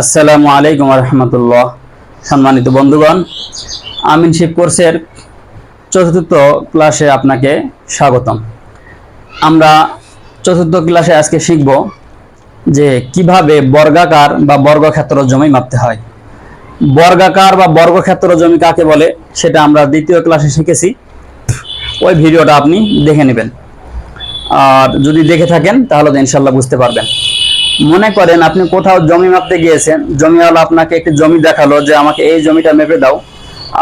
আসসালামু আলাইকুম রহমতুল্লাহ সম্মানিত বন্ধুগণ, আমিন শিব কোর্সের চতুর্থ ক্লাসে আপনাকে স্বাগতম। আমরা চতুর্থ ক্লাসে আজকে শিখব যে কীভাবে বর্গাকার বা বর্গক্ষেত্র জমি মাপতে হয়। বর্গাকার বা বর্গক্ষেত্র জমি কাকে বলে, সেটা আমরা দ্বিতীয় ক্লাসে শিখেছি। ওই ভিডিওটা আপনি দেখে নেবেন। আর যদি দেখে থাকেন, তাহলে ইনশাল্লাহ বুঝতে পারবেন। মনে করেন আপনি কোথাও জমি মাপতে গিয়েছেন, জমিওয়ালা আপনাকে একটি জমি দেখাল যে আমাকে এই জমিটা মেপে দাও।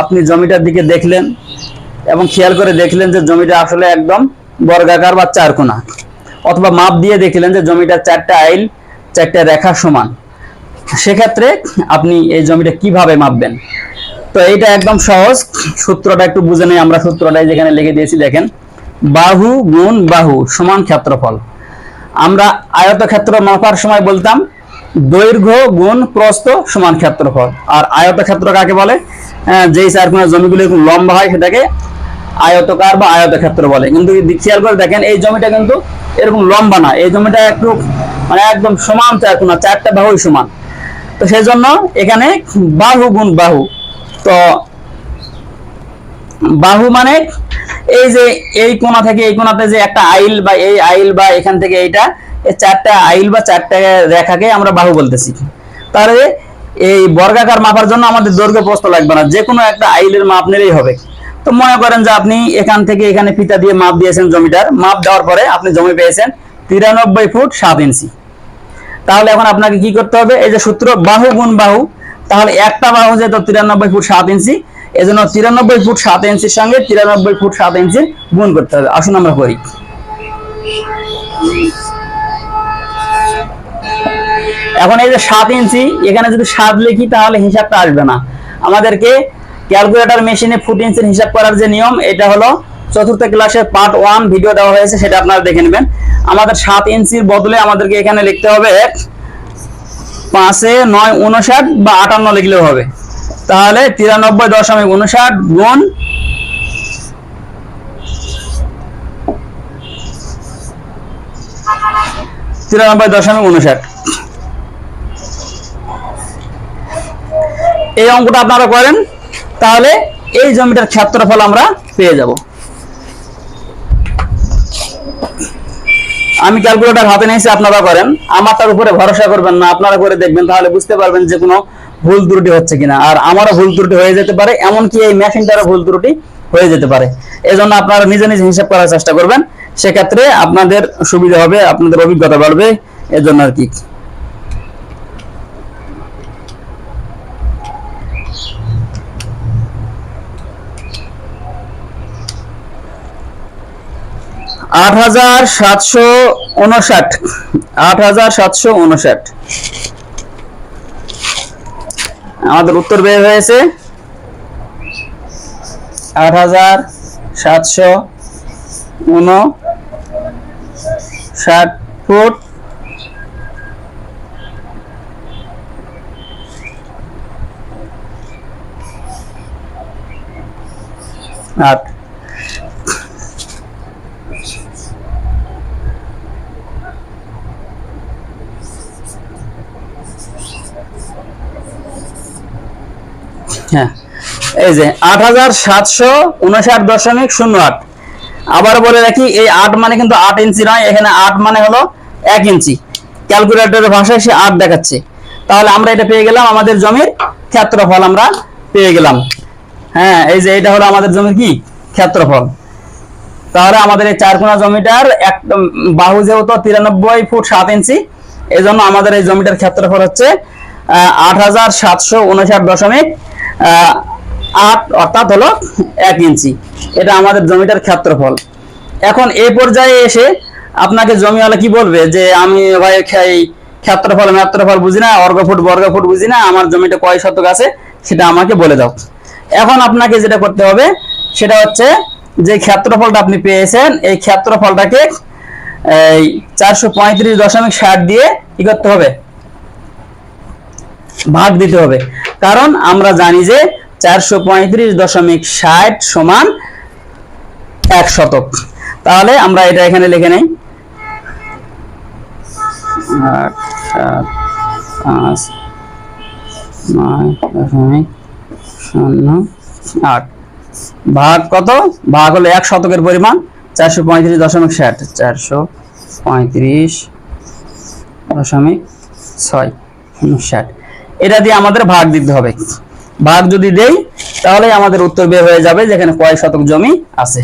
আপনি জমিটার দিকে দেখলেন এবং খেয়াল করে দেখলেন যে জমিটা আসলে একদম বর্গাকার বা চারকোনা অথবা মাপ দিয়ে দেখলেন যে জমিটার চারটা আইল, চারটা রেখা সমান। সেক্ষেত্রে আপনি এই জমিটা কীভাবে মাপবেন? তো এইটা একদম সহজ। সূত্রটা একটু বুঝে নেই, আমরা সূত্রটাই যেখানে লিখে দিয়েছি, দেখেন। বাহু গুণ বাহু সমান ক্ষেত্রফল। আমরা আয়তক্ষেত্র মাপার সময় বলতাম দৈর্ঘ্য গুণ প্রস্থ সমান ক্ষেত্রফল। আর আয়তক্ষেত্র কাকে বলে? আহ, যেই চারকোনা জমিগুলো লম্বা হয় সেটাকে আয়তকার বা আয়তক্ষেত্র বলে। কিন্তু খেয়াল করে দেখেন এই জমিটা কিন্তু এরকম লম্বা না। এই জমিটা একটু মানে একদম সমান চারকোনা চারটা বাহুই সমান। তো সেই জন্য এখানে বাহু গুণ বাহু। তো বাহু মানে এই যে এই কোণা থেকে এই কোণাতে যে একটা আইল বা এই আইল বা এখান থেকে এইটা এই চারটা আইল বা চারটা রেখাকে আমরা বাহু বলতেছি। তাহলে এই বর্গাকার মাপার জন্য আমাদের দৈর্ঘ্য প্রস্থ লাগবে না যে কোনো একটা আইলের মাপ নিলেই হবে। তো মনে করেন যে আপনি এখান থেকে এখানে ফিতা দিয়ে মাপ দিয়েছেন জমিটার, মাপ দেওয়ার পরে আপনি জমি পেয়েছেন তিরানব্বই ফুট সাত ইঞ্চি। তাহলে এখন আপনাকে কি করতে হবে? এই যে সূত্র বাহু গুণ বাহু তাহলে একটা বাহু যেহেতু তিরানব্বই ফুট সাত ইঞ্চি। এজন্য তিরানব্বই ফুট সাত ইঞ্চির সঙ্গে তিরানব্বই ফুট সাত ইঞ্চির গুণ করতে হবে। আসুন আমরা করি। এখন এই যে সাত ইঞ্চি, এখানে যদি সাত লিখি তাহলে হিসাবটা আসবে না। আমাদেরকে ক্যালকুলেটর মেশিনে ফুট ইঞ্চির হিসাব করার যে নিয়ম, এটা হলো চতুর্থ ক্লাসের পার্ট ওয়ান ভিডিও দেওয়া হয়েছে, সেটা আপনারা দেখে নেবেন। আমাদের সাত ইঞ্চির বদলে আমাদেরকে এখানে লিখতে হবে পাঁচে নয় উনষাট বা আটান্ন লিখলেও হবে। তাহলে তিরানব্বই দশমিক উনষাট গুণ তিরানব্বই দশমিক উনষাট। এই অঙ্কটা আপনারা করেন, তাহলে এই জমিটার ক্ষেত্রফল আমরা পেয়ে যাব। আমি ক্যালকুলেটর হাতে নিয়েছি, আপনারা করেন। আমার তার উপরে ভরসা করবেন না, আপনারা করে দেখবেন, তাহলে বুঝতে পারবেন যে কোনো ভুল ত্রুটি হচ্ছে কিনা। আর আমারও ভুল ত্রুটি হয়ে যেতে পারে, এমনকি এই মেশিনটারও ভুল ত্রুটি হয়ে যেতে পারে। এজন্য জন্য আপনারা নিজে নিজে হিসাব করার চেষ্টা করবেন। সেক্ষেত্রে আপনাদের সুবিধা হবে, আপনাদের অভিজ্ঞতা বাড়বে, এজন্য আর কি। আট হাজার সাতশো উনষাট। আট হাজার সাতশো উনষাট। আমাদের উত্তর বের হয়েছে। আট হাজার সাতশো উনষাট ফুট। আট। হ্যাঁ। এই যে আট হাজার সাতশো উনষাট দশমিক শূন্য আট। আবার বলে রাখি, এই আট মানে কিন্তু আট ইঞ্চি নয়, এখানে আট মানে হলো এক ইঞ্চি। ক্যালকুলেটরের ভাষায় সে আট দেখাচ্ছে। তাহলে আমরা এটা পেয়ে গেলাম আমাদের জমির ক্ষেত্রফল আমরা পেয়ে গেলাম। হ্যাঁ এই যে এটা হলো আমাদের জমির কি? ক্ষেত্রফল। তাহলে আমাদের এই চারকোনা জমিটার একদম বাহু যেহেতু তিরানব্বই ফুট সাত ইঞ্চি এই জন্য আমাদের এই জমিটার ক্ষেত্রফল হচ্ছে আট হাজার সাতশো উনষাট দশমিক আট, অর্থাৎ হলো এক ইঞ্চি। এটা আমাদের জমিটার ক্ষেত্রফল। এখন এই পর্যায়ে এসে আপনাকে জমিওয়ালা কি বলবে? যে আমি ভাই এই ক্ষেত্রফল ক্ষেত্রফল বুঝি না অর্গ ফুট বর্গ ফুট বুঝি না, আমার জমিটা কয় শতক আছে, সেটা আমাকে বলে দাও। এখন আপনাকে যেটা করতে হবে, সেটা হচ্ছে যে ক্ষেত্রফলটা আপনি পেয়েছেন, এই ক্ষেত্রফলটাকে, এই চারশো পঁয়ত্রিশ দশমিক ষাট দিয়ে কি করতে হবে? ভাগ দিতে হবে। কারণ আমরা জানি যে চারশো পঁয়ত্রিশ দশমিক ষাট সমান এক শতক। তাহলে আমরা এটা এখানে লিখে নেই। আট সাত পাঁচ, নয়, দশমিক শূন্য আট। ভাগ কত? ভাগ হলো এক শতকের পরিমাণ চারশো পঁয়ত্রিশ দশমিক ষাট, চারশো পঁয়ত্রিশ দশমিক ছয় ষাট। এটা দিয়ে আমাদের ভাগ দিতে হবে। ভাগ যদি দেই, তাহলে আমাদের উত্তর বের হয়ে যাবে যেখানে কয় শতক জমি আছে।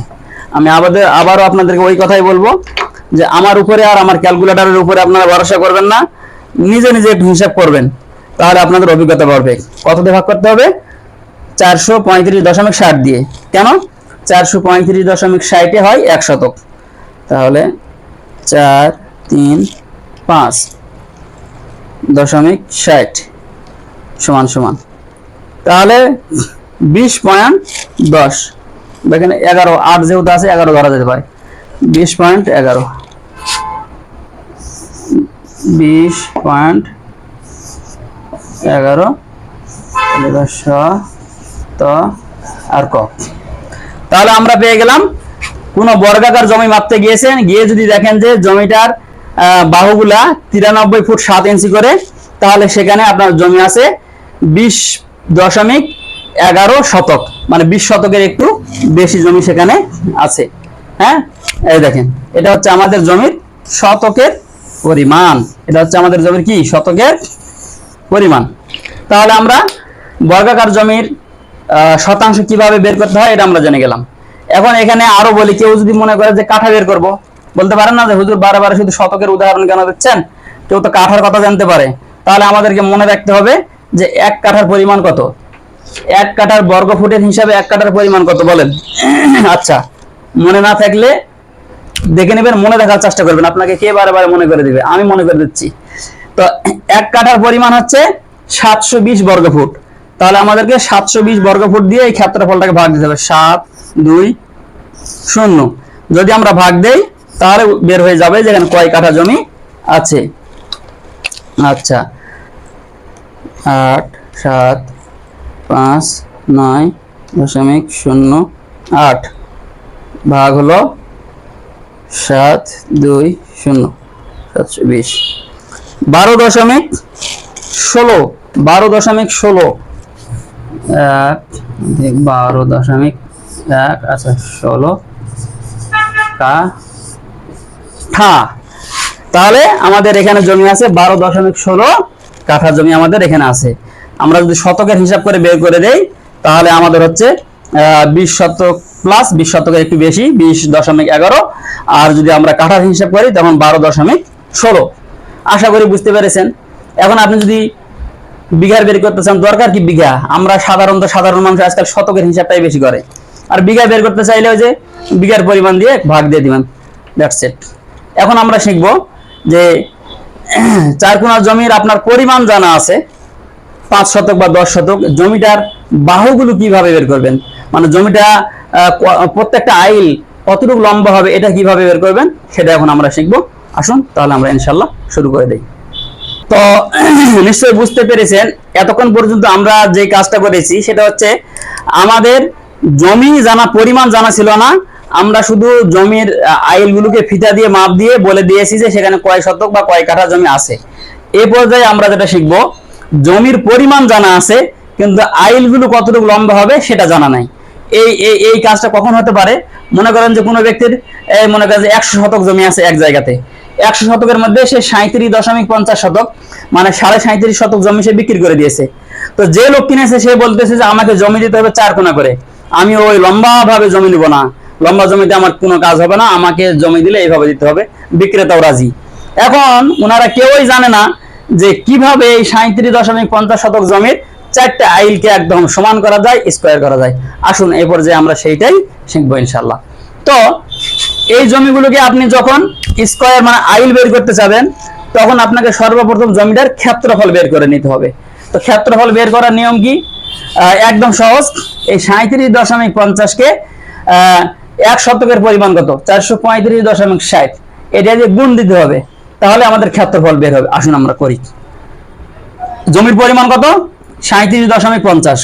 আমি আবার আবারও আপনাদেরকে ওই কথাই বলব যে আমার উপরে আর আমার ক্যালকুলেটরের উপরে আপনারা ভরসা করবেন না। নিজে নিজে একটু হিসাব করবেন, তাহলে আপনাদের অভিজ্ঞতা বাড়বে। কত দিয়ে ভাগ করতে হবে? চারশো পঁয়ত্রিশ দশমিক ষাট দিয়ে। কেন? চারশো পঁয়ত্রিশ দশমিক ষাটে হয় এক শতক। তাহলে চার, তিন, পাঁচ দশমিক ষাট। সমান সমান। তাহলে বিশ পয়েন্ট দশ। এখানে এগারো, আট যেহেতু আছে, এগারো ধরা যেতে পারে। বিশ পয়েন্ট এগারো। বিশ পয়েন্ট এগারো স ত আর ক। তাহলে আমরা পেয়ে গেলাম, কোন বর্গাকার জমি মাপতে গিয়েছেন, গিয়ে যদি দেখেন যে জমিটার বাহুগুলা তিরানব্বই ফুট সাত ইঞ্চি করে, তাহলে সেখানে আপনার জমি আছে বিশ দশমিক এগারো শতক মানে বিশ শতকের একটু বেশি জমি সেখানে আছে। হ্যাঁ? এই দেখেন, এটা হচ্ছে আমাদের জমির শতকের পরিমাণ। এটা হচ্ছে আমাদের জমির কি? শতকের পরিমাণ। তাহলে আমরা বর্গাকার জমির শতাংশ কীভাবে বের করতে হয় এটা আমরা জেনে গেলাম। এখন এখানে আরও বলি, কেউ যদি মনে করে যে কাঠা বের করব, বলতে পারেন না যে হুজুর বারে বারে শুধু শতকের উদাহরণ কেন দিচ্ছেন? কেউ তো কাঠার কথা জানতে পারে। তাহলে আমাদেরকে মনে রাখতে হবে যে এক কাঠার পরিমাণ কত? এক কাঠার বর্গ ফুটের হিসাবে এক কাঠার পরিমাণ কত বলেন? আচ্ছা মনে না থাকলে দেখে নেবেন, মনে রাখার চেষ্টা করবেন। আপনাকে কে বারে বারে মনে করে দিবে? আমি মনে করে দিচ্ছি। তো এক কাঠার পরিমাণ হচ্ছে সাতশো বিশ বর্গ ফুট। তাহলে আমাদেরকে সাতশো বিশ বর্গ ফুট দিয়ে এই ক্ষেত্রফলটাকে ভাগ দিতে হবে। সাত, দুই, শূন্য। যদি আমরা ভাগ দেই, তাহলে বের হয়ে যাবে যেখানে কয় কাঠা জমি আছে। আচ্ছা আট, সাত, পাঁচ, নয়, দশমিক শূন্য, আট। ভাগ হলো সাত, দুই, শূন্য, সাতশো বিশ। বারো দশমিক ষোলো, বারো দশমিক ষোলো। এক বারো দশমিক এক আচ্ছা ষোলো। কা, ঠা। তাহলে আমাদের এখানে জমি আছে বারো দশমিক ষোলো কাঠা জমি আমাদের এখানে আছে। আমরা যদি শতকের হিসাব করে বের করে দেই, তাহলে আমাদের হচ্ছে বিশ শতক প্লাস বিশ শতকের একটু বেশি, বিশ দশমিক এগারো। আর যদি আমরা কাঠার হিসাব করি তখন বারো দশমিক ষোলো। আশা করি বুঝতে পেরেছেন। এখন আপনি যদি বিঘার বের করতে চান, দরকার কি বিঘা? আমরা সাধারণত সাধারণ মানুষ আজকাল শতকের হিসাবটাই বেশি করে। আর বিঘা বের করতে চাইলে ওই যে বিঘার পরিমাণ দিয়ে ভাগ দিয়ে দিবেন। দ্যাটস ইট এখন আমরা শিখব যে চার কোনা জমির আপনার পরিমাণ জানা আছে। পাঁচ শতক বা দশ শতক। জমিটার বাহুগুলো কীভাবে বের করবেন? মানে জমিটা প্রত্যেকটা আইল কতটুকু লম্বা হবে এটা কীভাবে বের করবেন? সেটা এখন আমরা শিখব। আসুন, তাহলে আমরা ইনশাল্লাহ শুরু করে দিই। তো, নিশ্চয়ই বুঝতে পেরেছেন, এতক্ষণ পর্যন্ত আমরা যে কাজটা করেছি, সেটা হচ্ছে আমাদের জমি জানা, পরিমাণ জানা ছিল না। আমরা শুধু জমির আইলগুলোকে ফিতা দিয়ে, মাপ দিয়ে বলে দিয়েছি যে সেখানে কয় শতক বা কয় কাঠা জমি আছে। এই পর্যায়ে আমরা যেটা শিখব, জমির পরিমাণ জানা আছে, কিন্তু আইলগুলো কতটুকু লম্বা হবে সেটা জানা নাই। এই এই এই কাজটা কখন হতে পারে? মনে করেন যে কোনো ব্যক্তির মনে করেন যে একশো শতক জমি আছে এক জায়গাতে। একশো শতকের মধ্যে সে সাঁত্রিশ দশমিক পঞ্চাশ শতক মানে সাড়ে সাঁত্রিশ শতক জমি সে বিক্রি করে দিয়েছে। তো যে লোক কিনেছে, সে বলতেছে যে আমাকে জমি দিতে হবে চার কোনা করে। আমি ওই লম্বা ভাবে জমি নিব না। লম্বা জমিতে আমার কোনো কাজ হবে না, আমাকে জমি দিলে এইভাবে দিতে হবে। বিক্রেতাও রাজি। এখন ওনারা কেউই জানে না যে কীভাবে এই সাঁত্রিশ দশমিক পঞ্চাশ শতক জমির চারটে আইলকে একদম সমান করা যায়, স্কোয়ার করা যায়। আসুন, এই পর্যায়ে আমরা সেইটাই শিখব ইনশাল্লাহ তো, এই জমিগুলোকে আপনি যখন স্কোয়ার মানে আইল বের করতে চাবেন তখন আপনাকে সর্বপ্রথম জমিটার ক্ষেত্রফল বের করে নিতে হবে। তো ক্ষেত্রফল বের করার নিয়ম কি? একদম সহজ। এই সাঁত্রিশ দশমিক পঞ্চাশকে এক শতকের পরিমাণ কত? চারশো পঁয়ত্রিশ দশমিক ষাট। এটা দিয়ে গুণ দিতে হবে, তাহলে আমাদের ক্ষেত্রফল বের হবে। আসুন আমরা করি। জমির পরিমাণ কত? সাঁত্রিশ দশমিক পঞ্চাশ।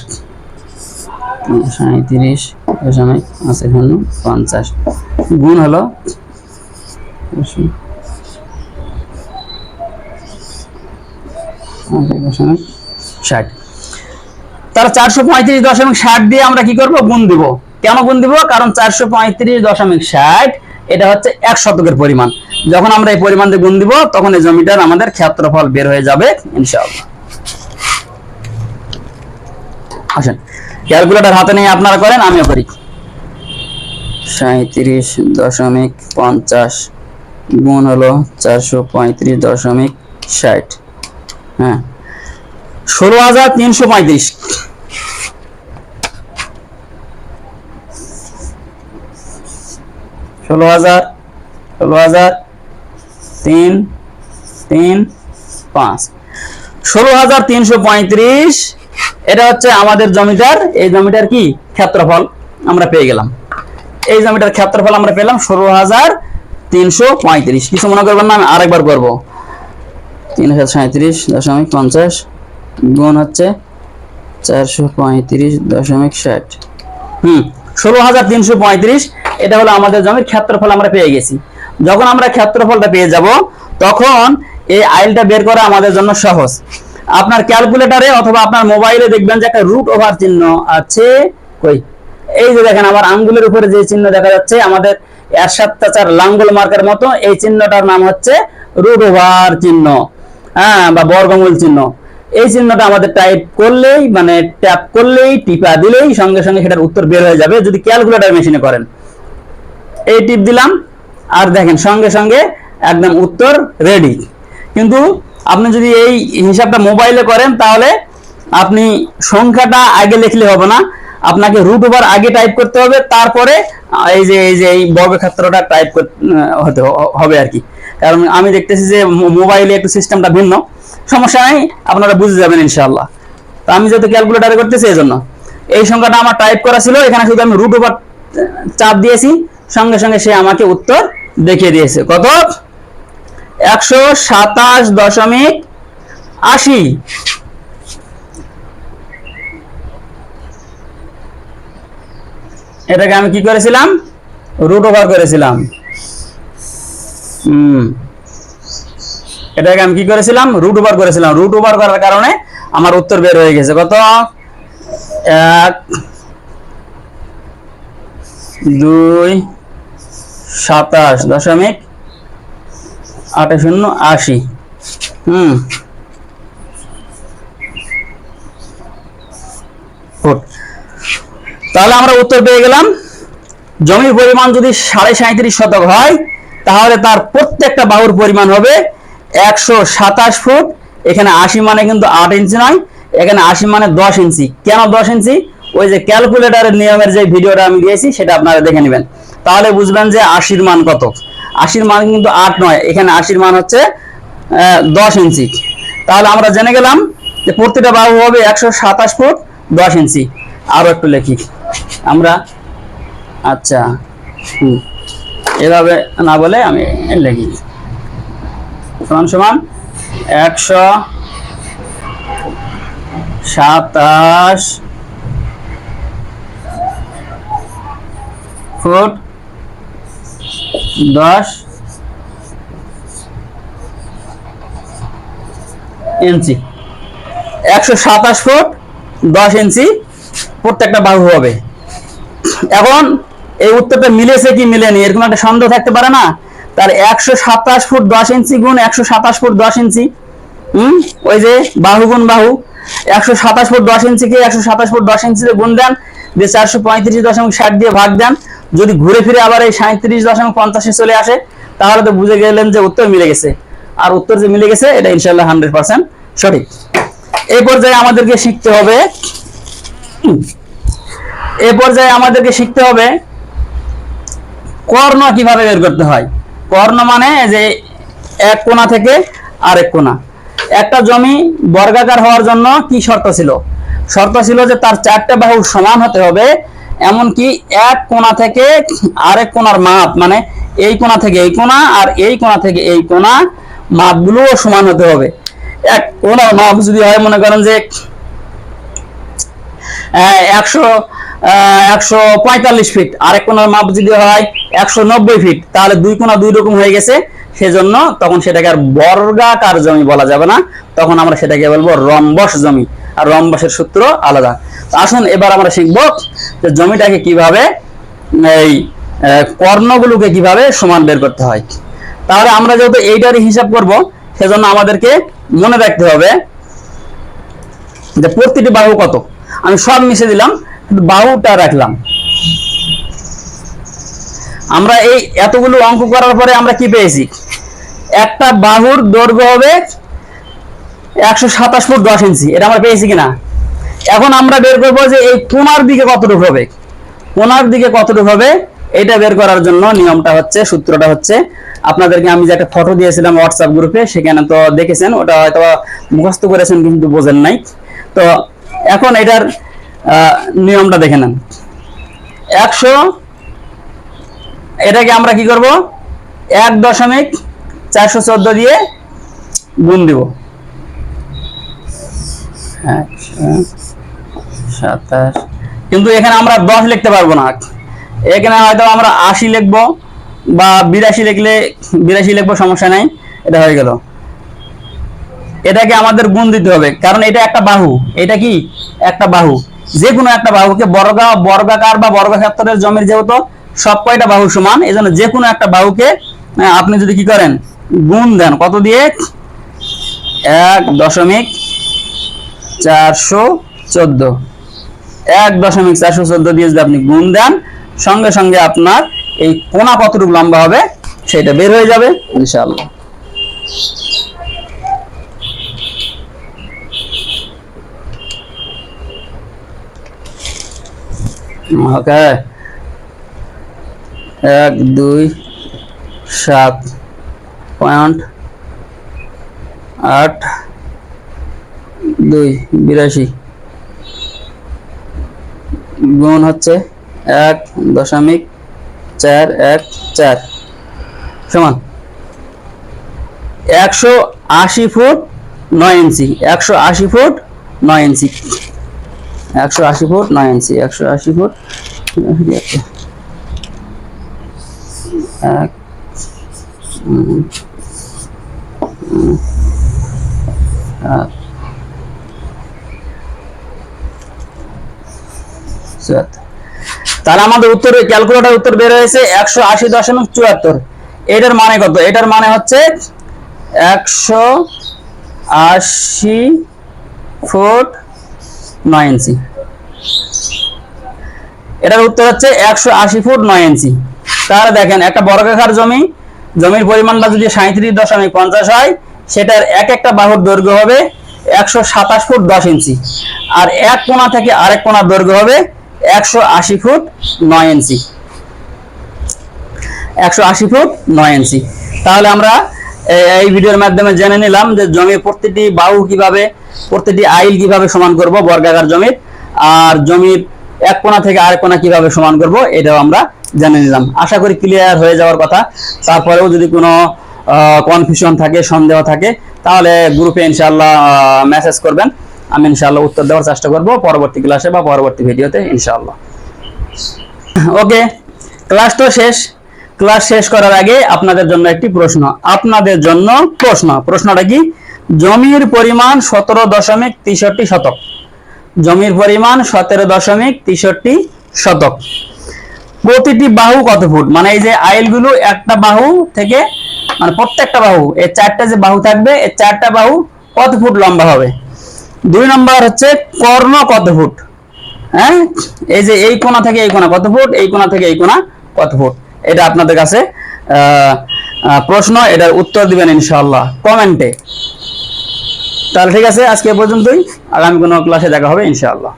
সাঁত্রিশ দশমিক আছে শূন্য পঞ্চাশ। গুণ হলো ষাট। তাহলে চারশো পঁয়ত্রিশ দশমিক ষাট দিয়ে আমরা কি করব? গুণ দিব। কেন গুণ দিব? কারণ চারশো পঁয়ত্রিশ দশমিক ষাট, এটা হচ্ছে এক শতকের পরিমাণ। যখন আমরা এই পরিমাণ দিয়ে গুণ দিব, তখন এই জমিটার আমাদের ক্ষেত্রফল বের হয়ে যাবে, ইনশাআল্লাহ। আসেন, ক্যালকুলেটর হাতে নিয়ে আপনারা করেন, আমিও করি। সাঁত্রিশ দশমিক পঞ্চাশ গুণ হলো চারশো পঁয়ত্রিশ দশমিক ষাট। হ্যাঁ ষোলো হাজার তিনশো পঁয়ত্রিশ। ষোলো হাজার ষোলো হাজার তিন তিন, পাঁচ। ষোলো হাজার তিনশো পঁয়ত্রিশ, এটা হচ্ছে আমাদের জমিটার এই জমিটার কি? ক্ষেত্রফল আমরা পেয়ে গেলাম। এই জমিটার ক্ষেত্রফল আমরা পেলাম ষোলো হাজার তিনশো পঁয়ত্রিশ। কিছু মনে করবেন না, আমি আরেকবার করব। তিন হাজার সাঁত্রিশ দশমিক পঞ্চাশ গুণ হচ্ছে চারশো পঁয়ত্রিশ দশমিক ষাট। হুম ষোলো হাজার তিনশো পঁয়ত্রিশ এটা হলো আমাদের জমির ক্ষেত্রফল আমরা পেয়ে গেছি। যখন আমরা ক্ষেত্রফলটা পেয়ে যাব, তখন এই আইলটা বের করা আমাদের জন্য সহজ। আপনার ক্যালকুলেটরে অথবা আপনার মোবাইলে দেখবেন যে একটা রুট ওভার চিহ্ন আছে। কই? এই যে দেখেন, আমার আঙ্গুলের উপরে যে চিহ্ন দেখা যাচ্ছে, আমাদের এরশাদ চাচার লাঙ্গল মার্কের মতো, এই চিহ্নটার নাম হচ্ছে রুট ওভার চিহ্ন। হ্যাঁ বা বর্গমূল চিহ্ন। এই চিহ্নটা আমাদের টাইপ করলেই মানে ট্যাপ করলেই, টিপা দিলেই সঙ্গে সঙ্গে সেটার উত্তর বের হয়ে যাবে, যদি ক্যালকুলেটর মেশিনে করেন। এই টিপ দিলাম। আর দেখেন, সঙ্গে সঙ্গে একদম উত্তর রেডি কিন্তু আপনি যদি এই হিসাবটা মোবাইলে করেন, তাহলে আপনি সংখ্যাটা আগে লিখলে হবে না। আপনাকে রুট ওভার আগে টাইপ করতে হবে, তারপরে এই যে এই যে এই বর্গক্ষেত্রটা টাইপ হতে হবে আর কি। কারণ আমি দেখতেছি যে মোবাইলে একটু সিস্টেমটা ভিন্ন। সমস্যা নাই, আপনারা বুঝে যাবেন ইনশাআল্লাহ। তো আমি যেহেতু ক্যালকুলেটারে করতেছি এই জন্য এই সংখ্যাটা আমার টাইপ করা ছিল, এখানে শুধু আমি রুট ওভার চাপ দিয়েছি। সঙ্গে সঙ্গে সে আমাকে উত্তর দেখিয়ে দিয়েছে। কত? একশো সাতাশ দশমিক আশি। এটাকে আমি কি করেছিলাম? রুট ওভার করেছিলাম। হুম। এটাকে আমি কি করেছিলাম? রুট ওভার করেছিলাম। রুট ওভার করার কারণে আমার উত্তর বের হয়ে গেছে। কত? এক, দুই সাতাশ দশমিক আট শূন্য আশি। হুম। তাহলে আমরা উত্তর পেয়ে গেলাম। জমির পরিমাণ যদি সাড়ে সাঁত্রিশ শতক হয়, তাহলে তার প্রত্যেকটা বাহুর পরিমাণ হবে একশো সাতাশ ফুট। এখানে আশি মানে কিন্তু আট ইঞ্চি নয়, এখানে আশি মানে দশ ইঞ্চি। কেন দশ ইঞ্চি? ওই যে ক্যালকুলেটারের নিয়মের যে ভিডিওটা আমি দিয়েছি, সেটা আপনারা দেখে নেবেন। তাহলে বুঝবেন যে আশির মান কত। আশির মান কিন্তু আট নয়, এখানে আশির মান হচ্ছে দশ ইঞ্চি। তাহলে আমরা জেনে গেলাম যে প্রতিটা বাহু হবে একশো সাতাশ ফুট দশ ইঞ্চি। আরও একটু লেখি। আমরা আচ্ছা হুম, এভাবে না বলে আমি লিখি। সমান সমান একশো সাতাশ ফুট দশ ইঞ্চি। একশো সাতাশ ফুট, দশ ইঞ্চি, প্রত্যেকটা বাহু হবে। এখন এই উত্তরটা মিলেছে কি মিলেনি, এরকম একটা সন্দেহ থাকতে পারে না? তার একশো সাতাশ ফুট, দশ ইঞ্চি গুণ একশো সাতাশ ফুট, দশ ইঞ্চি। হুম? ওই যে বাহু গুণ বাহু। একশো সাতাশ ফুট, দশ ইঞ্চিকে একশো সাতাশ ফুট, দশ ইঞ্চিতে গুণ দেন। দিয়ে চারশো পঁয়ত্রিশ দশমিক ষাট দিয়ে ভাগ দেন। যদি ঘুরে ফিরে আবার এই সাঁত্রিশ দশমিক পঞ্চাশে চলে আসে, তাহলে তো বুঝে গেলেন যে উত্তর মিলে গেছে। আর উত্তর যে মিলে গেছে, এটা ইনশাল্লাহ হান্ড্রেড পার্সেন্ট সঠিক। এই পর্যায়ে আমাদেরকে শিখতে হবে এ পর্যায়ে আমাদেরকে শিখতে হবে কর্ণ কীভাবে বের করতে হয়। কর্ণ মানে যে এক কোণা থেকে আরেক কোণা। একটা জমি বর্গাকার হওয়ার জন্য কি শর্ত ছিল? শর্ত ছিল যে তার চারটা বাহু সমান হতে হবে এমনকি এক কোণা থেকে আরেক কোণার মাপ মানে এই কোণা থেকে এই কোণা আর এই কোণা থেকে এই কোণা, মাপগুলোও সমান হতে হবে। এক কোণার মাপ যদি হয়, মনে করেন যে একশো একশো পঁয়তাল্লিশ ফিট আরেক কোণার মাপ যদি হয় একশো নব্বই ফিট তাহলে দুই কোণা দুই রকম হয়ে গেছে। সেজন্য তখন সেটাকে আর বর্গাকার জমি বলা যাবে না। তখন আমরা সেটাকে বলব রম্বস জমি। আর রম্বাসের সূত্র আলাদা। আসুন এবার আমরা শিখব যে জমিটাকে কীভাবে এই কর্ণগুলোকে কীভাবে সমান বের করতে হয়। তাহলে আমরা যেহেতু এইটারই হিসাব করব, সেজন্য আমাদেরকে মনে রাখতে হবে যে প্রতিটি বাহু কত? আমি সব মিশে দিলাম শুধু বাহুটা রাখলাম। আমরা এই এতগুলো অঙ্ক করার পরে আমরা কি পেয়েছি? একটা বাহুর দৈর্ঘ্য হবে একশো সাতাশ ফুট দশ ইঞ্চি। এটা আমরা পেয়েছি কিনা? এখন আমরা বের করব যে এই কোনার দিকে কতটুকু হবে? কোনার দিকে কতটুকু হবে? এটা বের করার জন্য নিয়মটা হচ্ছে, সূত্রটা হচ্ছে, আপনাদেরকে আমি যে একটা ফটো দিয়েছিলাম হোয়াটসঅ্যাপ গ্রুপে সেখানে তো দেখেছেন, ওটা হয়তো মুখস্থ করেছেন কিন্তু বোঝেন নাই। তো এখন এটার নিয়মটা দেখে নেন। একশো, এটাকে আমরা কি করব? এক দশমিক চারশো চোদ্দ দিয়ে গুণ দিব। সাতাশ, কিন্তু এখানে আমরা দশ লিখতে পারব না। এখানে হয়তো আমরা আশি লিখব বা বিরাশি লিখলে বিরাশি লিখব, সমস্যা নাই, এটা হয়ে গেল। এটাকে আমাদের গুণ দিতে হবে, কারণ এটা একটা বাহু। এটা কি? একটা বাহু। যে কোনো একটা বাহুকে বর্গা, বর্গাকার বা বর্গক্ষেত্রের জমির যেহেতু সব কয়টা বাহু সমান এই জন্য যে কোনো একটা বাহুকে আপনি যদি কি করেন, গুণ দেন। কত দিয়ে? এক দশমিক চারশো চোদ্দ। এক দশমিক চারশো চোদ্দ দিয়ে যদি আপনি গুণ দেন, সঙ্গে সঙ্গে আপনার এই কোনা কতটুকু লম্বা হবে সেটা বের হয়ে যাবে, ইনশাআল্লাহ। ওকে। এক, দুই, সাত, পয়েন্ট আট দুই, বিরাশি। গুণ হচ্ছে এক দশমিক চার এক চার। সমান। একশো আশি ফুট নয় ইঞ্চি। একশো আশি ফুট নয় ইঞ্চি। একশো আশি ফুট নয় ইঞ্চি। একশো আশি ফুট এক তাহলে আমাদের উত্তরে ক্যালকুলেটর উত্তর বের হয়েছে একশো আশি দশমিক চুয়াত্তর। এটার মানে কত? এটার মানে হচ্ছে একশো আশি ফুট নয় ইঞ্চি। এটার উত্তর হচ্ছে একশো আশি ফুট নয় ইঞ্চি। তাহলে দেখেন, একটা বর্গাকার জমি, জমির পরিমাণটা যদি সাঁত্রিশ দশমিক পঞ্চাশ হয়, সেটার এক একটা বাহুর দৈর্ঘ্য হবে একশো সাতাশ ফুট দশ ইঞ্চি। আর এক কোণা থেকে আরেক কোণার দৈর্ঘ্য হবে একশো আশি ফুট নয় ইঞ্চি একশো আশি ফুট ইঞ্চি তাহলে আমরা এই ভিডিওর মাধ্যমে জেনে নিলাম যে জমির বাহু কীভাবে আইল কীভাবে সমান করব বর্গাকার জমির, আর জমির এক থেকে আরেক কোণা কীভাবে সমান করব এটাও আমরা জেনে নিলাম। আশা করি ক্লিয়ার হয়ে যাওয়ার কথা। তারপরেও যদি কোনো কনফিউশন থাকে, সন্দেহ থাকে, তাহলে গ্রুপে ইনশাল্লাহ মেসেজ করবেন। আমি ইনশাল্লাহ উত্তর দেওয়ার চেষ্টা করব পরবর্তী ক্লাসে বা পরবর্তী ভিডিওতে ইনশাল্লাহ ওকে, ক্লাস তো শেষ। ক্লাস শেষ করার আগে আপনাদের জন্য একটি প্রশ্ন। আপনাদের জন্য প্রশ্ন। প্রশ্নটা কি? জমির পরিমাণ সতেরো দশমিক তেষট্টি শতক। জমির পরিমাণ সতেরো দশমিক তেষট্টি শতক। প্রতিটি বাহু কত ফুট? মানে এই যে আইলগুলো একটা বাহু থেকে মানে প্রত্যেকটা বাহু, এই চারটা যে বাহু থাকবে, এই চারটা বাহু কত ফুট লম্বা হবে? দুই নম্বর হচ্ছে কর্ণ কত ফুট হ্যাঁ? এই যে এই কোণা থেকে এই কোণা কত ফুট এই কোণা থেকে এই কোণা কত ফুট এটা আপনাদের কাছে প্রশ্ন, এটার উত্তর দিবেন ইনশাল্লাহ কমেন্টে। তাহলে ঠিক আছে, আজকে পর্যন্তই। আগামী কোনো ক্লাসে দেখা হবে ইনশাআল্লাহ।